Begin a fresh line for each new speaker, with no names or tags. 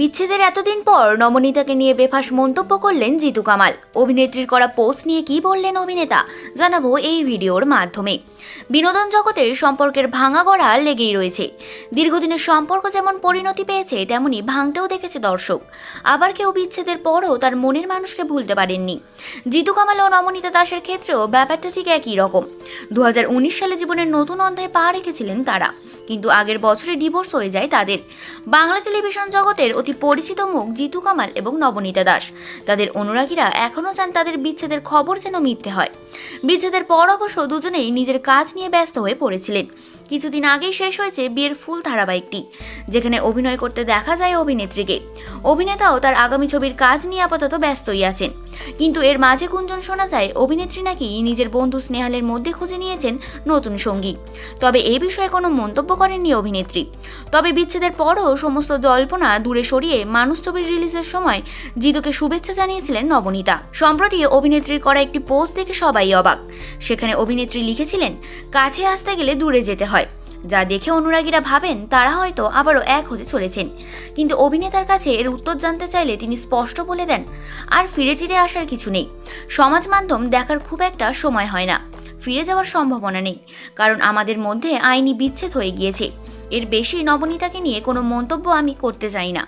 বিচ্ছেদের এতদিন পর নবনীতাকে নিয়ে বেফাস মন্তব্য করলেন জিতু কামাল। অভিনেত্রীর করা পোস্ট নিয়ে কি বললেন অভিনেতা, জানাব এই ভিডিওর মাধ্যমে। বিনোদন জগতে সম্পর্কের ভাঙা গড়া লেগেই রয়েছে। দীর্ঘদিনের সম্পর্ক যেমন পরিণতি পেয়েছে, তেমনি ভাঙতেও দেখেছে দর্শক। আবার কেউ বিচ্ছেদের পরও তার মনের মানুষকে ভুলতে পারেননি। জিতু কামাল ও নবনীতা দাসের ক্ষেত্রেও ব্যাপারটা ঠিক একই রকম। দু হাজার উনিশ সালে জীবনের নতুন অধ্যায় পা রেখেছিলেন তারা, কিন্তু আগের বছরে ডিভোর্স হয়ে যায় তাদের। বাংলা টেলিভিশন জগতের অতি পরিচিত মুখ জিতু কামাল এবং নবনীতা দাস। তাদের অনুরাগীরা এখনও চান তাদের বিচ্ছেদের খবর যেন মিথ্যে হয়। বিচ্ছেদের পর অবশ্য দুজনেই নিজের কাজ নিয়ে ব্যস্ত হয়ে পড়েছিলেন। কিছুদিন আগেই শেষ হয়েছে বিয়ের ফুল ধারাবাহিকটি, যেখানে অভিনয় করতে দেখা যায় অভিনেত্রীকে। অভিনেতাও তার আগামী ছবির কাজ নিয়ে আপাতত ব্যস্তই আছেন। কিন্তু এর মাঝে গুঞ্জন শোনা যায়, অভিনেত্রী নাকি নিজের বন্ধু স্নেহালের মধ্যে খুঁজে নিয়েছেন নতুন সঙ্গী। তবে এ বিষয়ে কোনো মন্তব্য করেননি অভিনেত্রী। তবে বিচ্ছেদের পরও সমস্ত জল্পনা দূরে সরিয়ে মানুষ ছবির রিলিজের সময় জিতুকে শুভেচ্ছা জানিয়েছিলেন নবনীতা। সম্প্রতি অভিনেত্রীর করা একটি পোস্ট দেখে সবাই অবাক। সেখানে অভিনেত্রী লিখেছিলেন, কাছে আসতে গেলে দূরে যেতে হয়। যা দেখে অনুরাগীরা ভাবেন তারা হয়তো আবারও এক হতে চলেছেন। কিন্তু অভিনেতার কাছে এর উত্তর জানতে চাইলে তিনি স্পষ্ট বলে দেন, আর ফিরে চিরে আসার কিছু নেই। সমাজ মাধ্যম দেখার খুব একটা সময় হয় না। ফিরে যাওয়ার সম্ভাবনা নেই, কারণ আমাদের মধ্যে আইনি বিচ্ছেদ হয়ে গিয়েছে। এর বেশি নবনীতাকে নিয়ে কোনো মন্তব্য আমি করতে চাই না।